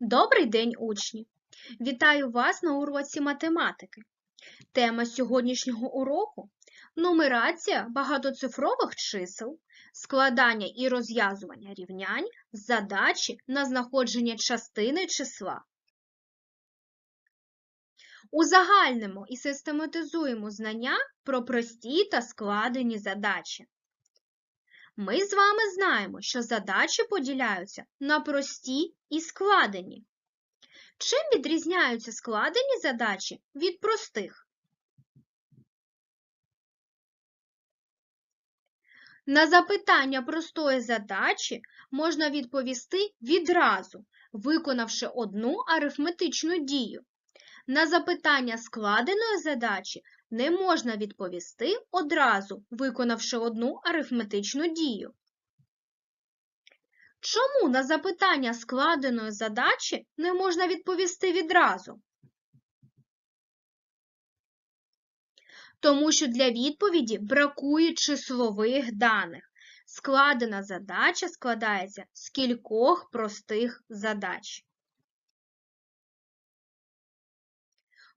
Добрий день, учні! Вітаю вас на уроці математики. Тема сьогоднішнього уроку нумерація багатоцифрових чисел, складання і розв'язування рівнянь, задачі на знаходження частини числа. Узагальнимо і систематизуємо знання про прості та складені задачі. Ми з вами знаємо, що задачі поділяються на прості і складені. Чим відрізняються складені задачі від простих? На запитання простої задачі можна відповісти відразу, виконавши одну арифметичну дію. На запитання складеної задачі не можна відповісти одразу, виконавши одну арифметичну дію. Чому на запитання складеної задачі не можна відповісти відразу? Тому що для відповіді бракує числових даних. Складена задача складається з кількох простих задач.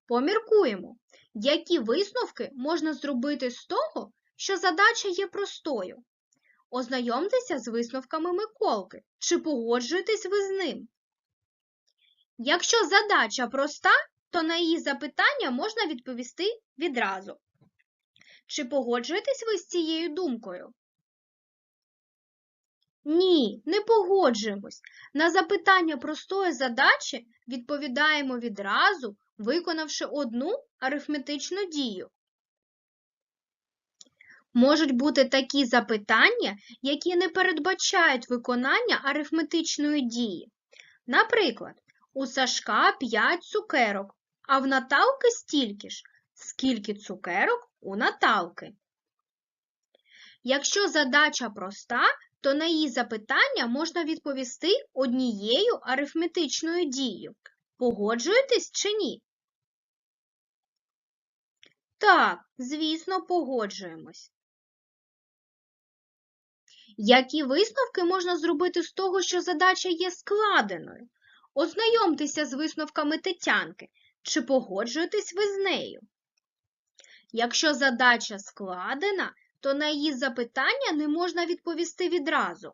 Поміркуємо, які висновки можна зробити з того, що задача є простою. Ознайомтеся з висновками Миколки. Чи погоджуєтесь ви з ним? Якщо задача проста, то на її запитання можна відповісти відразу. Чи погоджуєтесь ви з цією думкою? Ні, не погоджуємось. На запитання простої задачі відповідаємо відразу, виконавши одну арифметичну дію. Можуть бути такі запитання, які не передбачають виконання арифметичної дії. Наприклад, у Сашка 5 цукерок, а в Наталки стільки ж, скільки цукерок у Наталки. Якщо задача проста, то на її запитання можна відповісти однією арифметичною дією. Погоджуєтесь чи ні? Так, звісно, погоджуємось. Які висновки можна зробити з того, що задача є складеною? Ознайомтеся з висновками Тетянки. Чи погоджуєтесь ви з нею? Якщо задача складена, то на її запитання не можна відповісти відразу.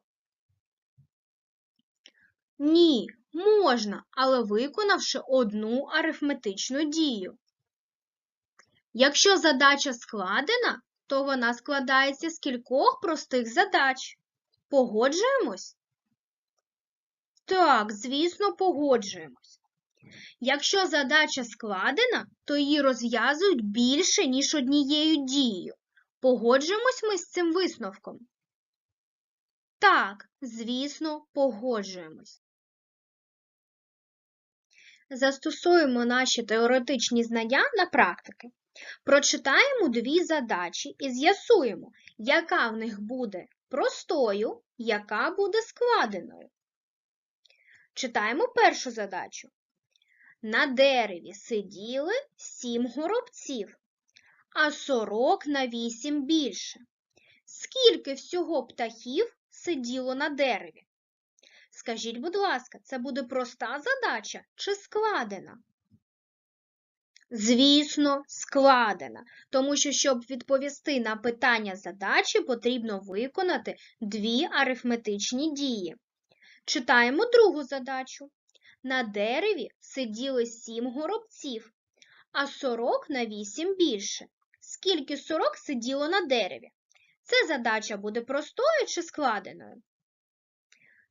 Ні, можна, але виконавши одну арифметичну дію. Якщо задача складена, то вона складається з кількох простих задач. Погоджуємось? Так, звісно, погоджуємось. Якщо задача складена, то її розв'язують більше, ніж однією дією. Погоджуємось ми з цим висновком? Так, звісно, погоджуємось. Застосуємо наші теоретичні знання на практики. Прочитаємо дві задачі і з'ясуємо, яка в них буде простою, яка буде складеною. Читаємо першу задачу. На дереві сиділи сім горобців, а сорок на вісім більше. Скільки всього птахів сиділо на дереві? Скажіть, будь ласка, це буде проста задача чи складена? Звісно, складена, тому що, щоб відповісти на питання задачі, потрібно виконати дві арифметичні дії. Читаємо другу задачу. На дереві сиділи сім горобців, а сорок на вісім більше. Скільки сорок сиділо на дереві? Це задача буде простою чи складеною?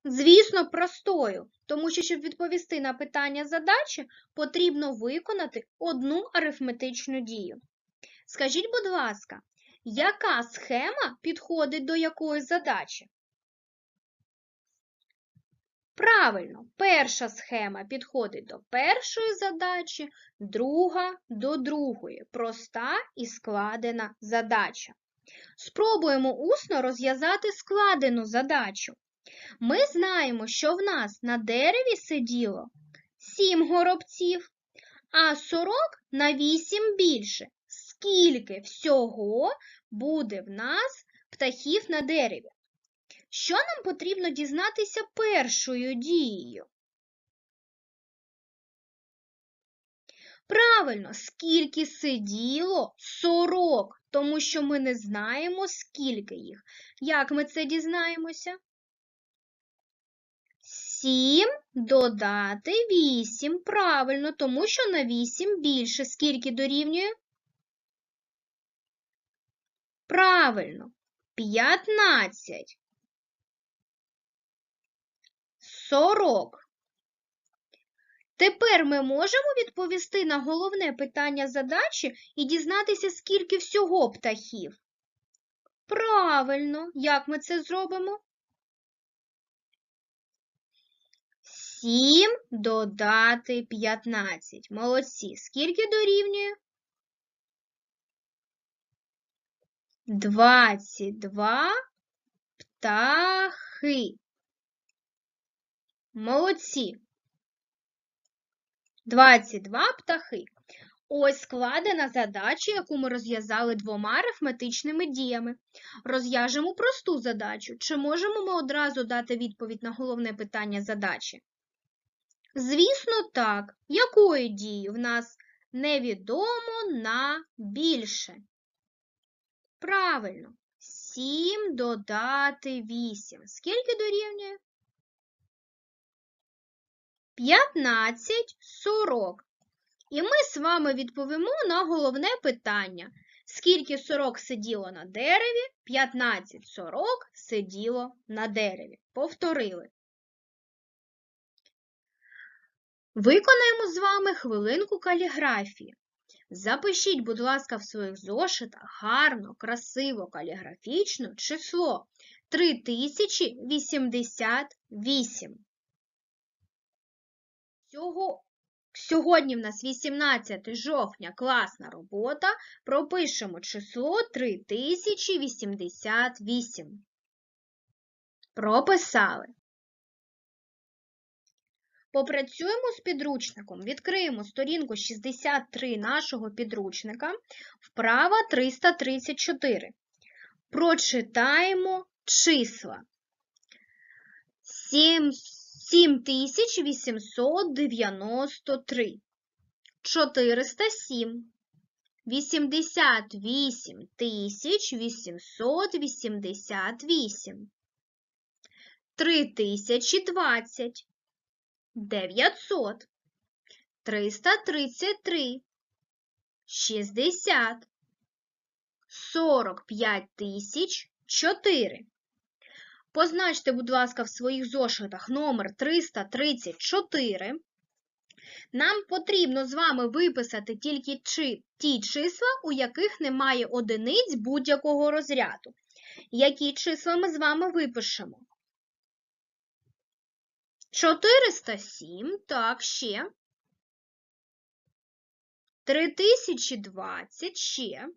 Звісно, простою, тому що, щоб відповісти на питання задачі, потрібно виконати одну арифметичну дію. Скажіть, будь ласка, яка схема підходить до якої задачі? Правильно, перша схема підходить до першої задачі, друга до другої. Проста і складена задача. Спробуємо усно розв'язати складену задачу. Ми знаємо, що в нас на дереві сиділо сім горобців, а сорок на вісім більше. Скільки всього буде в нас птахів на дереві? Що нам потрібно дізнатися першою дією? Правильно, скільки сиділо? 40, тому що ми не знаємо, скільки їх. Як ми це дізнаємося? 7 додати 8. Правильно, тому що на 8 більше. Скільки дорівнює? Правильно, 15. 40. Тепер ми можемо відповісти на головне питання задачі і дізнатися, скільки всього птахів. Правильно, як ми це зробимо? 7 додати 15. Молодці. Скільки дорівнює? 22 птахи. Молодці. 22 птахи. Ось складена задача, яку ми розв'язали двома арифметичними діями. Розв'яжемо просту задачу. Чи можемо ми одразу дати відповідь на головне питання задачі? Звісно, так. Якою дією в нас невідомо на більше? Правильно. 7 додати 8. Скільки дорівнює? 15, 40. І ми з вами відповімо на головне питання. Скільки 40 сиділо на дереві, 15 40 сиділо на дереві. Повторили. Виконаємо з вами хвилинку каліграфії. Запишіть, будь ласка, в своїх зошитах гарно, красиво, каліграфічно число 3088. Цього Сьогодні в нас 18 жовтня класна робота. Пропишемо число 3088. Прописали. Попрацюємо з підручником. Відкриємо сторінку 63 нашого підручника, вправа 334. Прочитаємо числа. 7893, 407, 88 888, 3020, 900, 333, 60, 45 тисяч 4. Позначте, будь ласка, в своїх зошитах номер 334. Нам потрібно з вами виписати тільки ті числа, у яких немає одиниць будь-якого розряду. Які числа ми з вами випишемо? 407, так, ще. 3020, ще.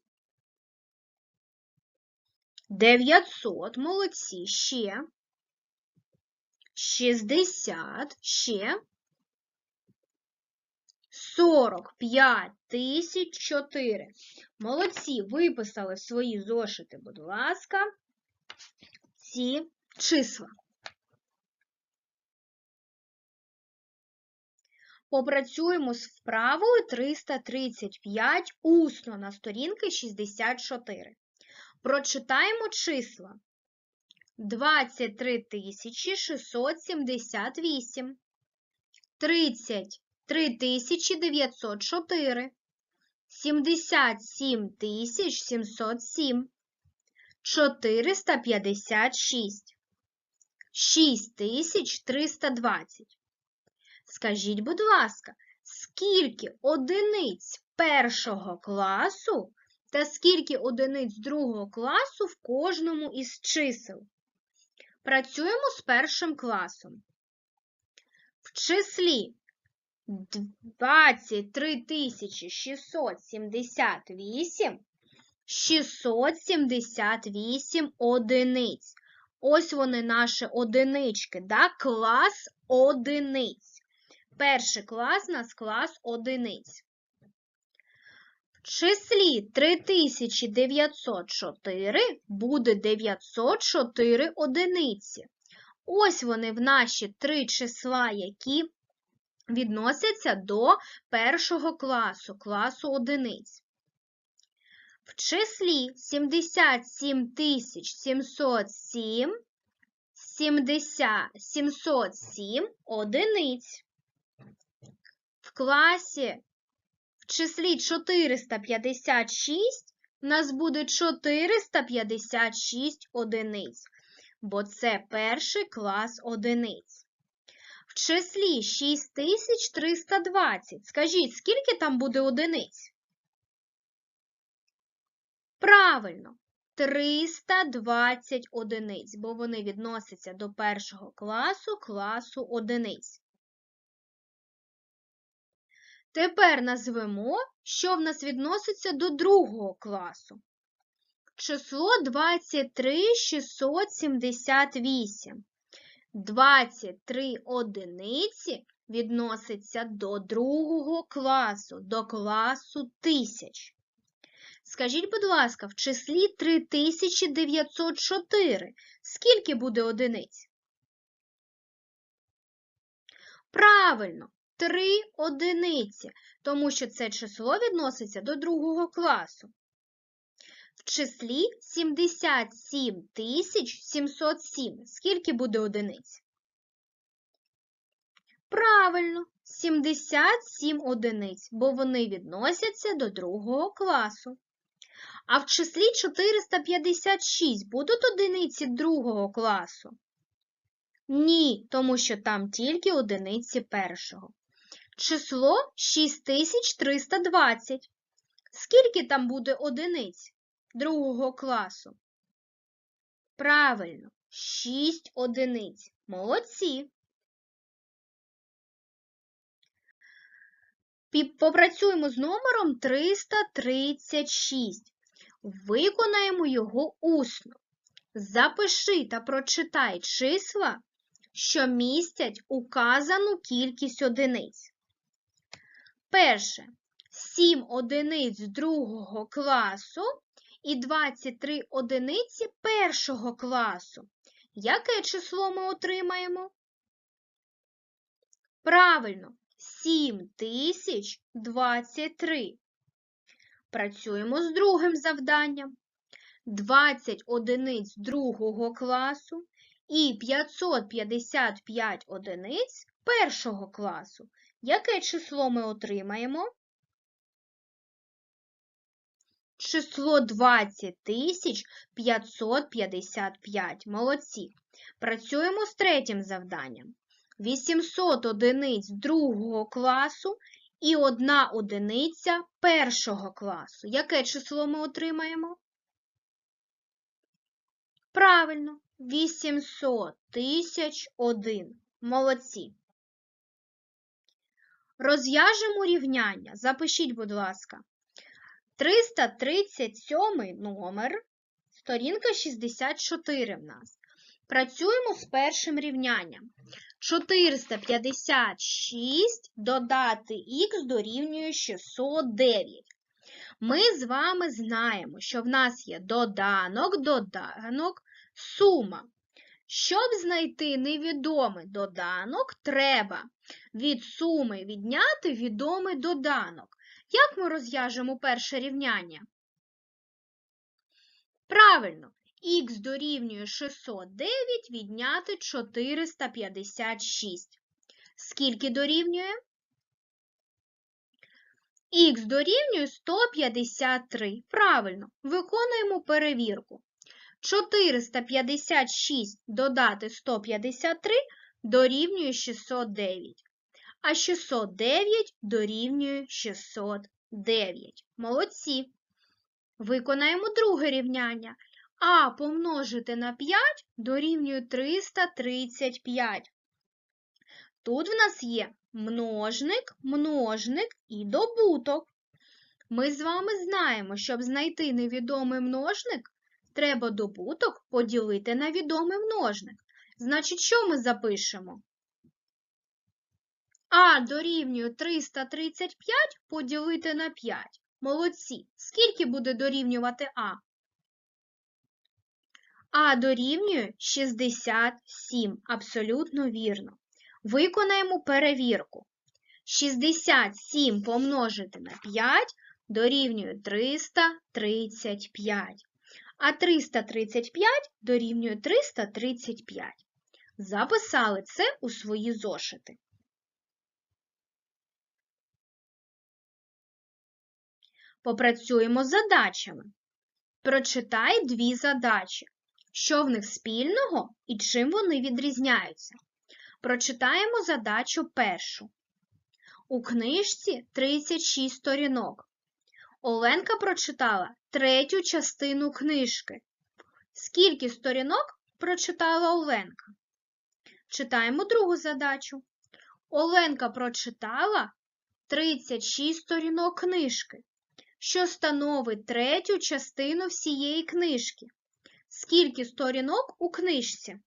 900, молодці, ще. 60, ще. 45 тисяч 4. Молодці, виписали свої зошити, будь ласка, ці числа. Попрацюємо з вправою 335 усно на сторінки 64. Прочитаємо числа. 23 678, 33 904, 77 707, 456, 6320. Скажіть, будь ласка, скільки одиниць першого класу та скільки одиниць другого класу в кожному із чисел? Працюємо з першим класом. В числі 23 678 678 одиниць. Ось вони наші одинички, да? клас одиниць. Перший клас нас клас одиниць. В числі 3904 буде 904 одиниці. Ось вони в наші три числа, які відносяться до першого класу, класу одиниць. В числі 77 707 70, 707 одиниць. Класі в числі 456 у нас буде 456 одиниць, бо це перший клас одиниць. В числі 6320. Скажіть, скільки там буде одиниць? Правильно, 320 одиниць, бо вони відносяться до першого класу, класу одиниць. Тепер назвемо, що в нас відноситься до другого класу. Число 23 678. 23 одиниці відноситься до другого класу, до класу тисяч. Скажіть, будь ласка, в числі 3904 скільки буде одиниць? Правильно, 3 одиниці, тому що це число відноситься до другого класу. В числі 77 707 скільки буде одиниць? Правильно, 77 одиниць, бо вони відносяться до другого класу. А в числі 456 будуть одиниці другого класу? Ні, тому що там тільки одиниці першого. Число 6320. Скільки там буде одиниць другого класу? Правильно, 6 одиниць. Молодці. Попрацюємо з номером 336. Виконаємо його усно. Запиши та прочитай числа, що містять указану кількість одиниць. Перше. 7 одиниць другого класу і 23 одиниці першого класу. Яке число ми отримаємо? Правильно, 7023. Працюємо з другим завданням. 20 одиниць другого класу і 555 одиниць першого класу. Яке число ми отримаємо? Число 20 555. Молодці. Працюємо з третім завданням. 800 одиниць другого класу і одна одиниця першого класу. Яке число ми отримаємо? Правильно, 800 тисяч один. Молодці. Розв'яжемо рівняння. Запишіть, будь ласка. 337 номер, сторінка 64 в нас. Працюємо з першим рівнянням. 456 додати х дорівнює 609. Ми з вами знаємо, що в нас є доданок, доданок, сума. Щоб знайти невідомий доданок, треба від суми відняти відомий доданок. Як ми розв'яжемо перше рівняння? Правильно, х дорівнює 609 відняти 456. Скільки дорівнює? Х дорівнює 153. Правильно, виконуємо перевірку. 456 додати 153 дорівнює 609. А 609 дорівнює 609. Молодці. Виконаємо друге рівняння. А помножити на 5 дорівнює 335. Тут в нас є множник, множник і добуток. Ми з вами знаємо, щоб знайти невідомий множник, треба добуток поділити на відомий множник. Значить, що ми запишемо? А дорівнює 335 поділити на 5. Молодці. Скільки буде дорівнювати А? А дорівнює 67. Абсолютно вірно. Виконаємо перевірку. 67 помножити на 5 дорівнює 335. А 335 дорівнює 335. Записали це у свої зошити. Попрацюємо з задачами. Прочитай дві задачі. Що в них спільного і чим вони відрізняються. Прочитаємо задачу першу. У книжці 36 сторінок. Оленка прочитала третю частину книжки. Скільки сторінок прочитала Оленка? Читаємо другу задачу. Оленка прочитала 36 сторінок книжки, що становить третю частину всієї книжки. Скільки сторінок у книжці?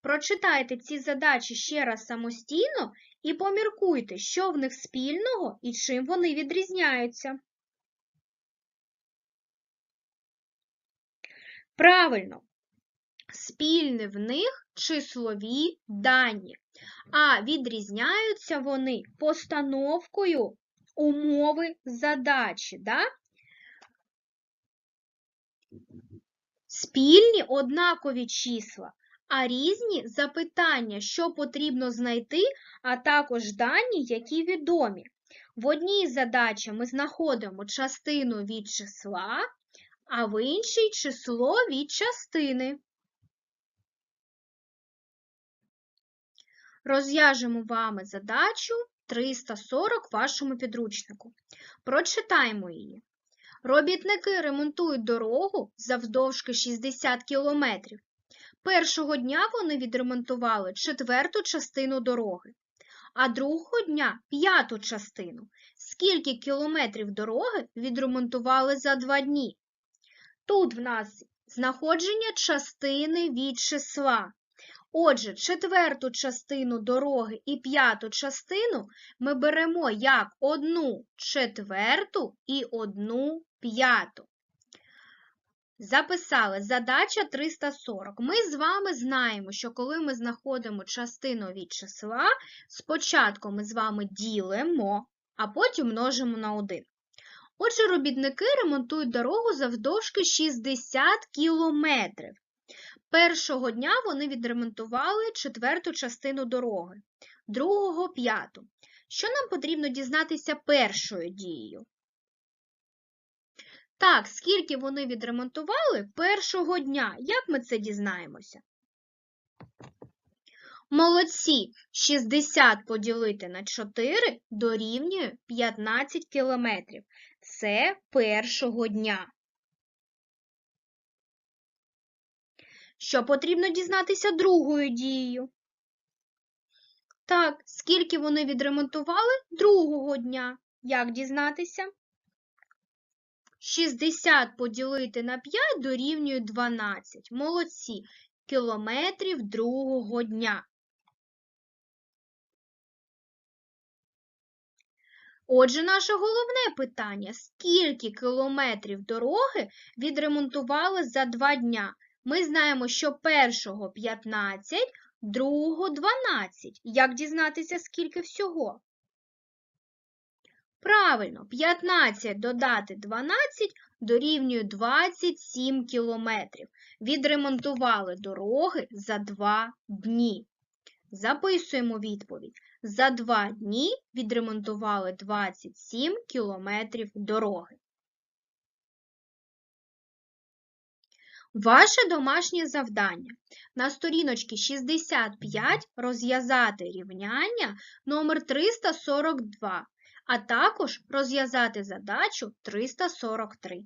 Прочитайте ці задачі ще раз самостійно і поміркуйте, що в них спільного і чим вони відрізняються. Правильно, спільне в них числові дані, а відрізняються вони постановкою умови задачі. Да? Спільні однакові числа, а різні запитання, що потрібно знайти, а також дані, які відомі. В одній задачі ми знаходимо частину від числа, а в іншій число від частини. Розв'яжемо вами задачу 340 вашому підручнику. Прочитаємо її. Робітники ремонтують дорогу завдовжки 60 кілометрів. Першого дня вони відремонтували четверту частину дороги, а другого дня п'яту частину. Скільки кілометрів дороги відремонтували за два дні? Тут в нас знаходження частини від числа. Отже, четверту частину дороги і п'яту частину ми беремо як одну четверту і одну п'яту. Записали задача 340. Ми з вами знаємо, що коли ми знаходимо частину від числа, спочатку ми з вами ділимо, а потім множимо на 1. Отже, робітники ремонтують дорогу завдовжки 60 кілометрів. Першого дня вони відремонтували четверту частину дороги, другого п'яту. Що нам потрібно дізнатися першою дією? Так, скільки вони відремонтували першого дня? Як ми це дізнаємося? Молодці! 60 поділити на 4 дорівнює 15 кілометрів. Це першого дня. Що потрібно дізнатися другою дією? Так, скільки вони відремонтували другого дня? Як дізнатися? 60 поділити на 5 дорівнює 12. Молодці. Кілометрів другого дня. Отже, наше головне питання: скільки кілометрів дороги відремонтували за 2 дня? Ми знаємо, що першого 15, другого 12. Як дізнатися, скільки всього? Правильно, 15 додати 12 дорівнює 27 кілометрів. Відремонтували дороги за 2 дні. Записуємо відповідь. За 2 дні відремонтували 27 кілометрів дороги. Ваше домашнє завдання на сторіночці 65 розв'язати рівняння номер 342, а також розв'язати задачу 343.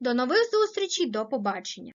До нових зустрічей, до побачення!